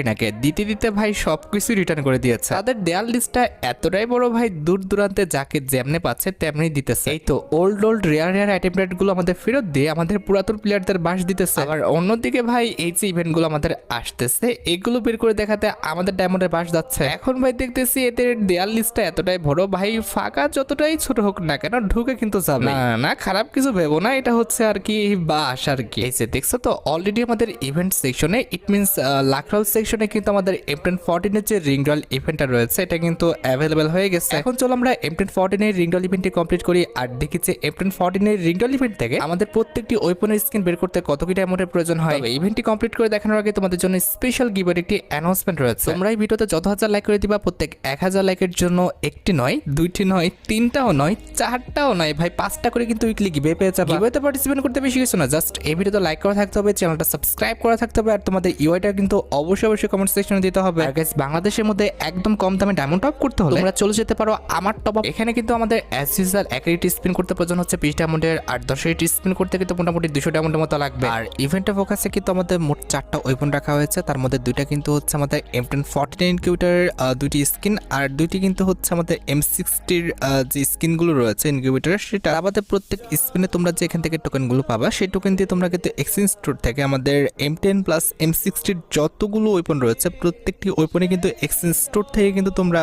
নাকি? দিতে দিতে ভাই সব কিছু রিটার্ন করে দিয়েছে। তাদের দেয়াল লিস্টটা এতটাই বড় ভাই, দূর দূরান্তে যাকে যেমনে পাচ্ছে তেমনি দিতেছে। এই তো ওল্ড ওল্ড রেয়ার রেয়ার আইটেমগুলো আমাদের ফেরত দিয়ে আমাদের পুরাতন প্লেয়ারদের বাস দিতেছে। আবার অন্যদিকে ভাই, এই যে ইভেন্টগুলো আমাদের আসতেছে, এগুলো বের করে দেখাতে আমাদের ডায়মন্ডের বাস যাচ্ছে। এখন ভাই দেখতেছি এদের দেয়াল লিস্টটা এতটাই বড় ভাই, ফাঁকা যতটাই ছোট হোক না কেন, ঢুকে কিন্তু যাবে। না না, খারাপ কিছু ভেবো না, এটা হচ্ছে আর কি বাস আর কি। এই যে দেখছ তো অলরেডি আমাদের ইভেন্ট সেকশনে ইট মিনস লাকরাল সেকশনে কিন্তু আমাদের এমটেন ফোরটিনের যে রিং রিংডল ইভেন্টটা রয়েছে, এটা কিন্তু অ্যাভেলেবেল হয়ে গেছে। এখন চলো আমরা এমটেন ফোরটিনের রিংডল ইভেন্টটি কমপ্লিট করি আর দেখি যে এমটেন ফোরটিনের রিংডল ইভেন্ট থেকে আমাদের প্রত্যেকটি ওয়েপনের স্কিন বের করতে কত কি অ্যামাউন্টের প্রয়োজন হয়। ইভেন্টটি কমপ্লিট করে দেখানোর আগে তোমাদের জন্য স্পেশাল গিভের একটি অ্যানাউন্সমেন্ট রয়েছে। তোমরা এই ভিডিওতে যত হাজার লাইক করে দিবা, প্রত্যেক এক হাজার লাইকের জন্য একটি নয়, দুইটি নয়, তিনটাও নয়, চারটাও নয়। ভাই, পাঁচটা করে কিন্তু উইকলি গিভে পেয়ে যাবে। গিভেতে পার্টিসিপেট করতে বেশি কিছু না জাস্ট এই ভিডিওতে লাইক করা থাকতে হবে চ্যানেলটা সাবস্ক্রাইব করা থাকতে হবে, আর তোমাদের ইউআইটা কিন্তু অবশ্যই অবশ্যই কমেন্ট সেকশনে দিতে হবে। আর guys, বাংলাদেশের মধ্যে একদম কম দামে ডায়মন্ড টপ করতে হলে তোমরা চলে যেতে পারো আমার টপ এখানে কিন্তু আমাদের অ্যাজ ইউজার এক রেট স্পিন করতে প্রয়োজন হচ্ছে বিশ ডায়মন্ডের আর দশ রেট স্পিন করতে কিন্তু মোটামুটি দুশো ডায়মন্ডের মতো লাগবে। আর ইভেন্টে ফোকাসে কিন্তু আমাদের মোট চারটা ওয়েপন রাখা হয়েছে তার মধ্যে দুইটা কিন্তু হচ্ছে আমাদের এম টেন ফর্টি নাইন কিউটার দুইটি স্কিন আর দুইটি কিন্তু হচ্ছে আমাদের এম সিক্সটির যে স্কিনগুলো রয়েছে ইনকিউবেটার সেটা আমাদের প্রত্যেক স্পিনে তোমরা যে এখান থেকে টোকেনগুলো পাবা সেই টোকেন দিয়ে তোমরা কিন্তু এক্সচেঞ্জ স্টোর থেকে আমাদের এম টেন প্লাস এম সিক্সটির যতগুলো ওয়েপন রয়েছে, প্রত্যেকটি ওয়েপনে কিন্তু এক্সচেঞ্জ স্টোর থেকে কিন্তু তোমরা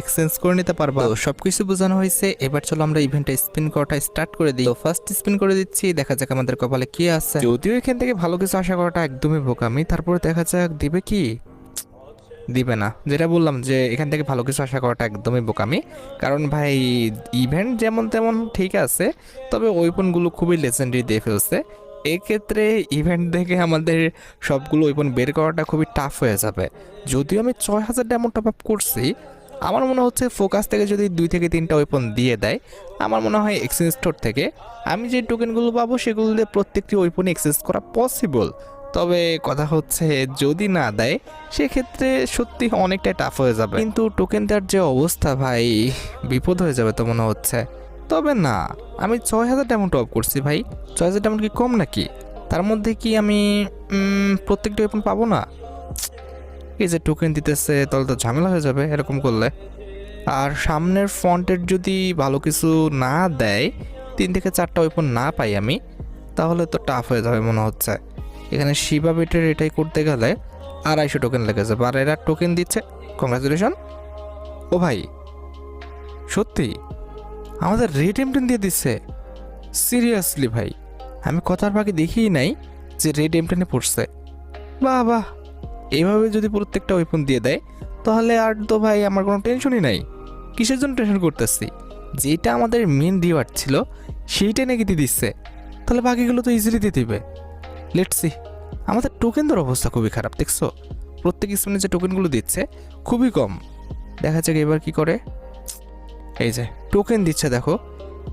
এক্সচেঞ্জ করে নিতে পারবা। তো সবকিছু বোঝানো হয়েছে, এবার চলো আমরা ইভেন্টে স্পিন করাটা স্টার্ট করে দিই। তো ফার্স্ট স্পিন করে দিচ্ছি, দেখা যাক আমাদের কপালে কি আছে। যদিও এখান থেকে ভালো কিছু আশা করাটা একদমই বোকামি, তারপরে দেখা যাক দিবে কি? দিবে না। যেটা বললাম যে এখান থেকে ভালো কিছু আশা করাটা একদমই বোকামি। কারণ ভাই ইভেন্ট যেমন তেমন ঠিক আছে, তবে ওয়েপনগুলো খুবই লেজেন্ডারি দিয়ে ফেলছে। এক্ষেত্রে ইভেন্ট থেকে আমাদের সবগুলো ওয়েপন বের করাটা খুবই টাফ হয়ে যাবে। যদিও আমি ছয় হাজার ডায়মন্ড টপ আপ করছি, আমার মনে হচ্ছে ফোকাস থেকে যদি দুই থেকে তিনটা ওয়েপন দিয়ে দেয়, আমার মনে হয় এক্সচেঞ্জ স্টোর থেকে আমি যে টোকেনগুলো পাবো সেগুলো দিয়ে প্রত্যেকটি ওয়েপনে এক্সচেঞ্জ করা পসিবল তবে কথা হচ্ছে যদি না দেয়, সেক্ষেত্রে সত্যি অনেকটাই টাফ হয়ে যাবে। কিন্তু টোকেনটার যে অবস্থা ভাই, বিপদ হয়ে যাবে তো মনে হচ্ছে। তবে না, আমি ছয় হাজার ডায়মন্ড টপ করছি ভাই। ছয় হাজার ডায়মন্ড কি কম নাকি? তার মধ্যে কি আমি প্রত্যেকটা ওয়েপন পাবো না? এই যে টোকেন দিতেছে, তাহলে তো ঝামেলা হয়ে যাবে এরকম করলে। আর সামনের ফন্টের যদি ভালো কিছু না দেয়, তিন থেকে চারটা ওয়েপন না পাই আমি, তাহলে তো টাফ হয়ে যাবে মনে হচ্ছে। এখানে শিবা বেটের এটাই করতে গেলে আড়াইশো টোকেন লেগে যাবে। আর এরা টোকেন দিচ্ছে কংগ্রাচুলেশন ও ভাই, সত্যি? আমাদের রেড এমটেন দিয়ে দিচ্ছে। সিরিয়াসলি ভাই, আমি কথার বাকি দেখিই নাই যে রেড এমটেনে পড়ছে। বাহ বাহ এইভাবে যদি প্রত্যেকটা ওয়েপন দিয়ে দেয়, তাহলে আর তো ভাই আমার কোনো টেনশনই নাই। কিসের জন্য টেনশন করতেছি? যেটা আমাদের মেন রিওয়ার্ড ছিল সেইটাই নাকি দিয়ে দিচ্ছে। তাহলে বাকিগুলো তো ইজিলি দিয়ে দিবে। লেটস আমাদের টোকেনদের অবস্থা খুবই খারাপ, দেখছ? প্রত্যেক স্পিনে যে টোকেনগুলো দিচ্ছে, খুবই কম। দেখা যাক এবার কি করে। এই যে টোকেন দিচ্ছে দেখো।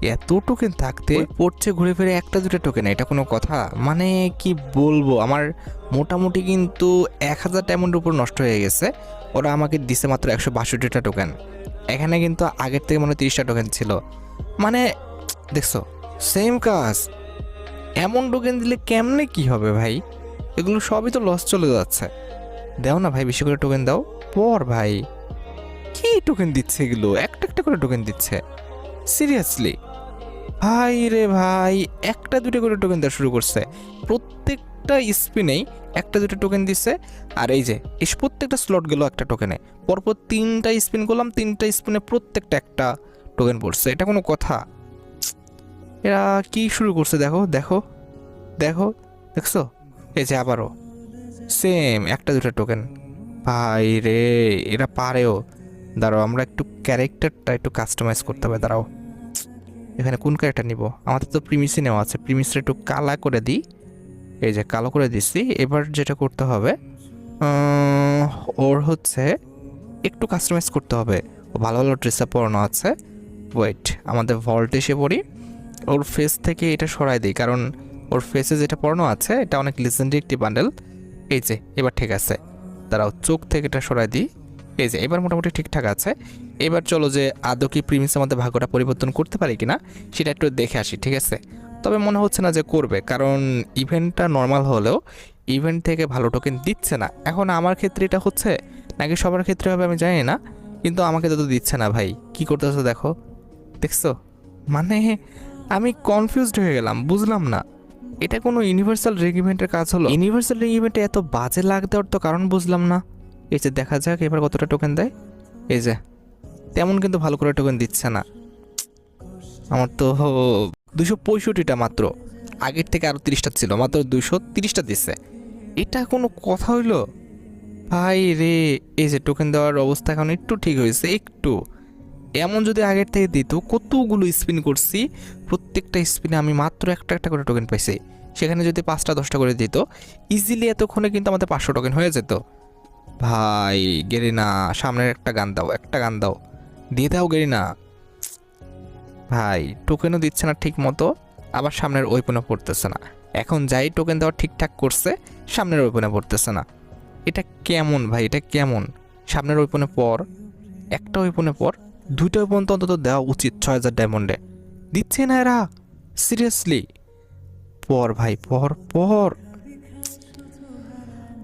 এত টোকেন থাকতে পড়ছে ঘুরে ফিরে একটা দুটো টোকেন এটা কোনো কথা? মানে কি বলব আমার মোটামুটি কিন্তু এক হাজার ডায়মন্ডের উপর নষ্ট হয়ে গেছে। ওরা আমাকে দিছে মাত্র একশো বাষট্টিটা টোকেন এখানে কিন্তু আগের থেকে মনে হয় তিরিশটা টোকেন ছিল। মানে দেখছ সেম কাজ। এমন টোকেন দিলে কেমনে কি হবে ভাই? এগুলো সবই তো লস চলে যাচ্ছে। দাও না ভাই বেশি করে টোকেন দাও। পর ভাই। টোকেন দিচ্ছে এগুলো? একটা একটা করে টোকেন দিচ্ছে। সিরিয়াসলি ভাই রে ভাই, একটা দুটো করে টোকেন দেওয়া শুরু করছে। প্রত্যেকটা স্পিনেই একটা দুটো টোকেন দিচ্ছে। আর এই যে, এই প্রত্যেকটা স্লট গেল একটা টোকেনে পরপর তিনটা স্পিন করলাম, তিনটা স্পিনে প্রত্যেকটা একটা টোকেন পড়ছে। এটা কোনো কথা? এরা কি শুরু করছে দেখো দেখো দেখো, দেখছ? এই যে আবারও। সেম একটা দুটো টোকেন ভাই রে, এরা পারেও। দাঁড়াও, আমরা একটু ক্যারেক্টারটা একটু কাস্টমাইজ করতে হবে, দাঁড়াও। এখানে কোন ক্যারেক্টার নিব? আমাদের তো প্রিমিসি নেওয়া আছে প্রিমিসটা একটু কালা করে দিই। এই যে কালো করে দিচ্ছি এবার যেটা করতে হবে ওর হচ্ছে একটু কাস্টমাইজ করতে হবে। ও ভালো ভালো ড্রেস আপ পরানো আছে। ওয়েট আমাদের ভল্ট এসে পড়ি। ওর ফেস থেকে এটা সরাই দিই, কারণ ওর ফেসে যেটা পড়ানো আছে, এটা অনেক লিজেন্ডারি একটি বান্ডেল এই যে, এবার ঠিক আছে। দাঁড়াও, চোখ থেকে এটা সরাই দিই। এই যে, এবার মোটামুটি ঠিকঠাক আছে। এবার চলো যে, আদৌ কি প্রিমিস আমাদের ভাগ্যটা পরিবর্তন করতে পারি কিনা, সেটা একটু দেখে আসি, ঠিক আছে? তবে মনে হচ্ছে না যে করবে, কারণ ইভেন্টটা নর্মাল হলেও ইভেন্ট থেকে ভালো টোকেন দিচ্ছে না। এখন আমার ক্ষেত্রে এটা হচ্ছে, নাকি সবার ক্ষেত্রে হবে আমি জানি না, কিন্তু আমাকে তো দিচ্ছে না ভাই। কি করতেছো দেখো, দেখছ? মানে আমি কনফিউজড হয়ে গেলাম, বুঝলাম না। এটা কোনো ইউনিভার্সাল রিং ইভেন্টের কাজ হলো? ইউনিভার্সাল রিং ইভেন্টে এত বাজে লাগ দেওয়ার তো কারণ বুঝলাম না। এই যে দেখা যাক, এবার কতটা টোকেন দেয়? এই যে, তেমন কিন্তু ভালো করে টোকেন দিচ্ছে না। আমার তো দুশো পঁয়ষট্টিটা মাত্র। আগের থেকে আরও তিরিশটা ছিল, মাত্র দুশো তিরিশটা দিচ্ছে। এটা কোনো কথা হইল? ভাই রে, এই যে টোকেন দেওয়ার অবস্থা এখন একটু ঠিক হয়েছে, একটু। এমন যদি আগের থেকে দিত, কতগুলো স্পিন করছি, প্রত্যেকটা স্পিনে আমি মাত্র একটা একটা করে টোকেন পাইছি। সেখানে যদি পাঁচটা, দশটা করে দিত ইজিলি এতক্ষণে কিন্তু আমাদের পাঁচশো টোকেন হয়ে যেত। ভাই গেরিনা সামনের একটা গান দাও একটা গান দাও। দিয়ে দাও গেরিনা। ভাই টোকেনও দিচ্ছে না ঠিক মতো আবার সামনের ওয়েপনও পড়তেছে না। এখন যাই টোকেন দেওয়া ঠিকঠাক করছে সামনের ওয়েপনে পড়তেছে না। এটা কেমন ভাই এটা কেমন? সামনের ওয়েপনে পর একটা ওয়েপনে পর দুইটা ওয়েপন তো অন্তত দেওয়া উচিত ছয় হাজার ডায়মন্ডে দিচ্ছে না এরা? সিরিয়াসলি পর ভাই পর পর।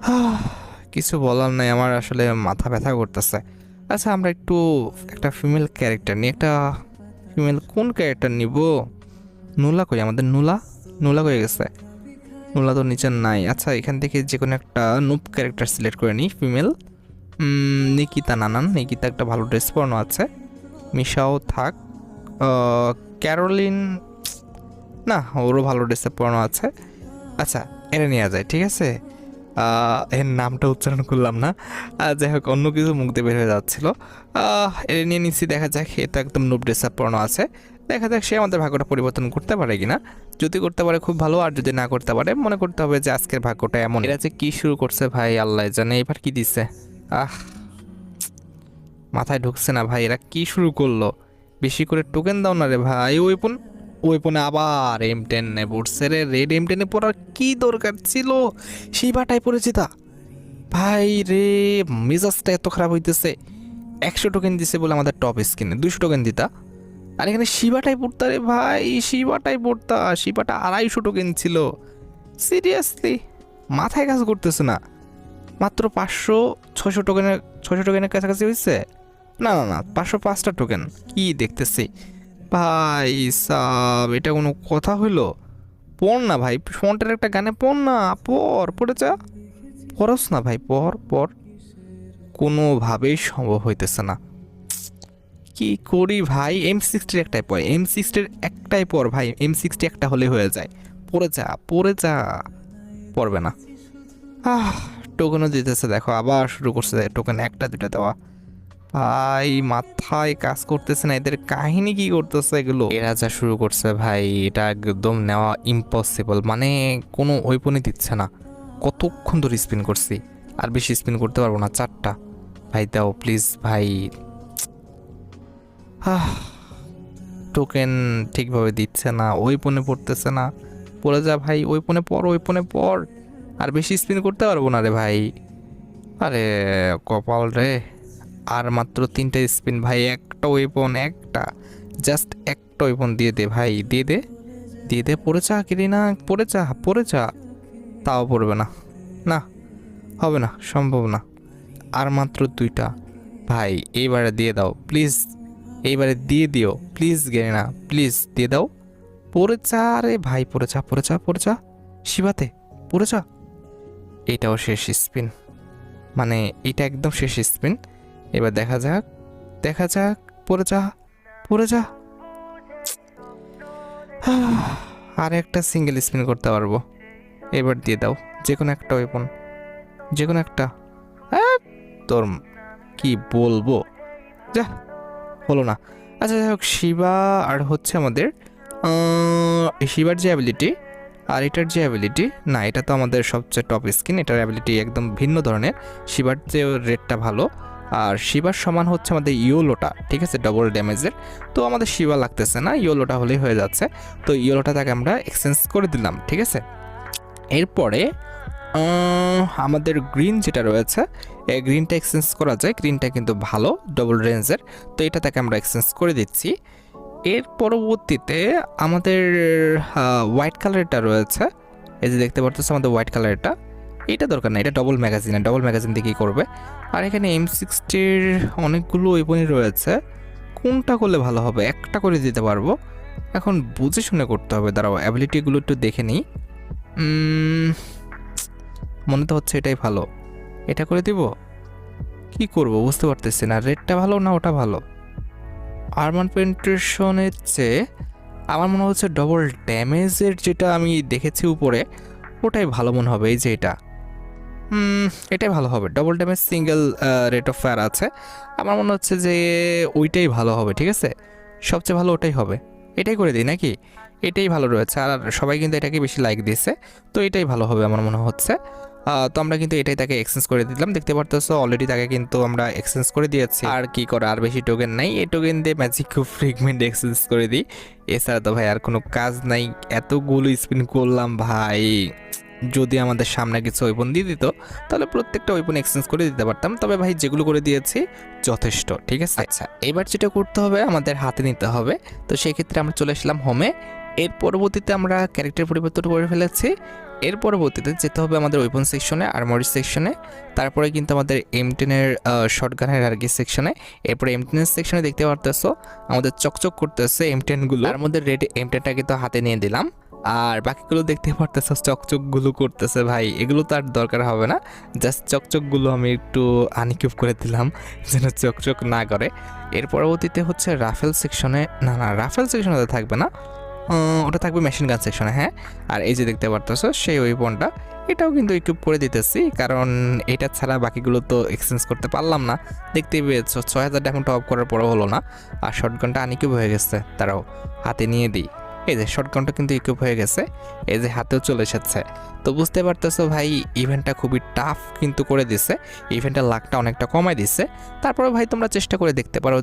আহ, কিছু বলার নাই, আমার আসলে মাথা ব্যথা করতেছে। আচ্ছা আমরা একটু একটা ফিমেল ক্যারেক্টার নিয়ে একটা ফিমেল কোন ক্যারেক্টার নিব? নুলা কই? আমাদের নুলা? নুলা কই গেছে। নুলা তো নিচে নাই। আচ্ছা এখান থেকে যে কোনো একটা নুপ ক্যারেক্টার সিলেক্ট করে নিই ফিমেল নিকিতা নানান। নিকিতা একটা ভালো ড্রেস পরানো আছে। মিশাও থাক। ক্যারোলিন, না, ওরও ভালো ড্রেসে পরানো আছে। আচ্ছা এটা নেওয়া যায়, ঠিক আছে? এর নামটা উচ্চারণ করলাম না। যাই হোক, অন্য কিছু মুখ দিয়ে বের হয়ে যাচ্ছিল। এটা নিয়ে নিচ্ছি দেখা যাক, এটা একদম নুপ ড্রেস আপ পরানো আছে। দেখা যাক সে আমাদের ভাগ্যটা পরিবর্তন করতে পারে কিনা। যদি করতে পারে, খুব ভালো। আর যদি না করতে পারে, মনে করতে হবে যে আজকের ভাগ্যটা এমন। এরা যে কী শুরু করছে ভাই, আল্লাহ জানে। এবার কি দিছে? আহ, মাথায় ঢুকছে না ভাই, এরা কি শুরু করল? বেশি করে টোকেন দাও না রে ভাই ওয়েপন ওয়েপনে আবার এম টেন পড়ছে রে। রেড এম টেনে পড়ার কি দরকার ছিল? সেই বাটায় পড়েছি তা। ভাই রে, মেজাজটা এত খারাপ হইতেছে। একশো টোকেন দিছে বলে আমাদের টপ স্কিনে দুশো টোকেন দিতা। আর এখানে শিবাটাই পড়তা রে ভাই, শিবাটাই পড়তা। শিবাটা আড়াইশো টোকেন ছিল। সিরিয়াসলি মাথায় কাজ করতেছে না। মাত্র পাঁচশো ছশো টোকেনের ছশো টোকেনের কাছাকাছি হয়েছে না না না, পাঁচশো পাঁচটা টোকেন কি দেখতেছি? ভাই সাব, এটা কোনো কথা হইল? পড় না ভাই, ফোনটার একটা গানে পড় না পর পড়ে যা পড়স না ভাই পর পর কোনোভাবেই সম্ভব হইতেছে না। কি করি ভাই এম সিক্সটির একটাই পর এম সিক্সটির একটাই পর ভাই এম সিক্সটি একটা হলে হয়ে যায়। পড়ে যা পড়ে যা। পড়বে না। আহ টোকেনও দিতেছে, দেখো, আবার শুরু করছে টোকেন একটা দুটা দেওয়া। ভাই, মাথায় কাজ করতেছে না, এদের কাহিনী কি করতেছে এগুলো? এরা যা শুরু করছে ভাই, এটা একদম নেওয়া ইম্পসিবল মানে কোনো ওয়েপনই দিচ্ছে না। কতক্ষণ ধরে স্পিন করছি, আর বেশি স্পিন করতে পারব না, চারটা। ভাই, দাও প্লিজ ভাই। টোকেন ঠিকভাবে দিচ্ছে না ওই পনে পড়তেছে না। পড়ে যা ভাই ওই পনে পর ওই পনে পর আর বেশি স্পিন করতে পারব না রে ভাই। আরে, কপাল রে। আর মাত্র তিনটে স্পিন ভাই, একটা ওয়েপন একটা জাস্ট একটা ওয়েপন দিয়ে দে ভাই, দিয়ে দে দিয়ে দে, পড়ে চা কিরি না, পড়ে চা পড়ে চা তাও পড়বে না। না, হবে না, সম্ভব না। আর মাত্র দুইটা। ভাই, এইবারে দিয়ে দাও প্লিজ এইবারে দিয়ে দিও প্লিজ গেলে না প্লিজ দিয়ে দাও। পড়ে চা রে ভাই, পড়ে চা পড়ে চা পড়ে চা শিবাতে, পড়ে চা এটাও শেষ স্পিন। মানে এটা একদম শেষ স্পিন। এবার দেখা যাক দেখা যাক, পড়ে যা পড়ে যা। আর একটা সিঙ্গেল স্পিন করতে পারব। এবার দিয়ে দাও, যে কোনো একটা ওয়েপন যে কোনো একটা। তোর কি বলব? যা, হলো না। আচ্ছা যাই হোক, শিবা আর হচ্ছে আমাদের শিবার যে অ্যাবিলিটি আর এটার যে অ্যাবিলিটি না, এটা তো আমাদের সবচেয়ে টপ স্কিন এটার অ্যাবিলিটি একদম ভিন্ন ধরনের। শিবার যে রেটটা ভালো আর শিবার সমান হচ্ছে আমাদের ইয়োলোটা, ঠিক আছে? ডবল ড্যামেজের তো আমাদের শিবা লাগতেছে না, ইয়োলোটা হলেই হয়ে যাচ্ছে। তো ইয়োলোটা তাকে আমরা এক্সচেঞ্জ করে দিলাম, ঠিক আছে? এরপরে আমাদের গ্রিন যেটা রয়েছে এই গ্রিনটা এক্সচেঞ্জ করা যায়। গ্রিনটা কিন্তু ভালো ডবল রেঞ্জের তো এটা তাকে আমরা এক্সচেঞ্জ করে দিচ্ছি। এর পরবর্তীতে আমাদের হোয়াইট কালারটা রয়েছে। এই যে দেখতে পারতেছো আমাদের হোয়াইট কালারটা এটা দরকার না এটা ডবল ম্যাগাজিন ডবল ম্যাগাজিন কী করবে? আর এখানে এম সিক্সটির অনেকগুলো ওয়েপনই রয়েছে। কোনটা করলে ভালো হবে? একটা করে দিতে পারব। এখন বুঝে শুনে করতে হবে। দাঁড়াও অ্যাবিলিটিগুলো একটু দেখে নিই। মনে তো হচ্ছে এটাই ভালো। এটা করে দিব? কি করব? বুঝতে পারতেছি না। রেডটা ভালো না ওটা ভালো? আরমান পেন্ট্রেশনের চেয়ে আমার মনে হচ্ছে ডবল ড্যামেজের যেটা আমি দেখেছি উপরে, ওটাই ভালো মনে হবে। এই যে এটা। এটাই ভালো হবে। Double damage single rate of fire আছে। আমার মনে হচ্ছে যে ওইটাই ভালো হবে, ঠিক আছে? সবচেয়ে ভালো ওটাই হবে। এটাই করে দিই নাকি? এটাই ভালো রয়েছে। আর সবাই কিন্তু এটাকে বেশি লাইক দিয়েছে। তো এটাই ভালো হবে আমার মনে হচ্ছে। তো আমরা কিন্তু এটাই তাকে এক্সচেঞ্জ করে দিলাম। দেখতে পারতেছো অলরেডি তাকে কিন্তু আমরা এক্সচেঞ্জ করে দিয়েছি। আর কি করে? আর বেশি টোকেন নাই। এই টোকেন দিয়ে ম্যাজিক খুব ফ্রিগমেন্ট এক্সচেঞ্জ করে দিই। এছাড়া তো ভাই, আর কোনো কাজ নাই। এতগুলো স্পিন করলাম ভাই। যদি আমাদের সামনে কিছু ওয়েপন দিয়ে দিত, তাহলে প্রত্যেকটা ওয়েপন এক্সচেঞ্জ করে দিতে পারতাম। তবে ভাই, যেগুলো করে দিয়েছি, যথেষ্ট, ঠিক আছে? আচ্ছা এবার যেটা করতে হবে, আমাদের হাতে নিতে হবে। তো সেই ক্ষেত্রে আমরা চলে আসলাম হোমে এর পরবর্তীতে আমরা ক্যারেক্টার পরিবর্তন করে ফেলেছি। এর পরবর্তীতে যেতে হবে আমাদের ওয়েপন সেকশনে আর্মারি সেকশনে তারপরে কিন্তু আমাদের এম টেনের শর্ট গানের আর কি সেকশনে এরপরে এম টেনের সেকশনে দেখতে পারতেছো, আমাদের চকচক করতেছে এম টেনগুলো তার মধ্যে রেড এম টেনটা কিন্তু হাতে নিয়ে দিলাম। আর বাকিগুলো দেখতে পারতেছো, চকচকগুলো করতেছে ভাই। এগুলো তো আর দরকার হবে না। জাস্ট চকচকগুলো আমি একটু আনিকিউব করে দিলাম, যেন চকচক না করে। এর পরবর্তীতে হচ্ছে রাফেল সেকশনে না না রাফেল সেকশনে থাকবে না। ওটা থাকবে মেশিন গান সেকশনে হ্যাঁ। আর এই যে দেখতে পারতেছো, সেই ওয়েপনটা এটাও কিন্তু ইকুইপ করে দিতেছি, কারণ এটা ছাড়া বাকিগুলো তো এক্সচেঞ্জ করতে পারলাম না। দেখতেই পেয়েছ, ছয় হাজার ডায়মন্ড টপ করার পরও হলো না। আর শর্ট গানটা আনিকিউব হয়ে গেছে তারাও হাতে নিয়ে দিই। এই যে শর্টগানটা কিন্তু ইকুইপ হয়ে গেছে, এই যে হাতেও চলে এসেছে। তো বুঝতে পারতেছো ভাই ইভেন্টটা খুবই টাফ কিন্তু করে দিছে। ইভেন্টের লাকটা অনেকটা কমায় দিছে। তারপরে ভাই তোমরা চেষ্টা করে দেখতে পারো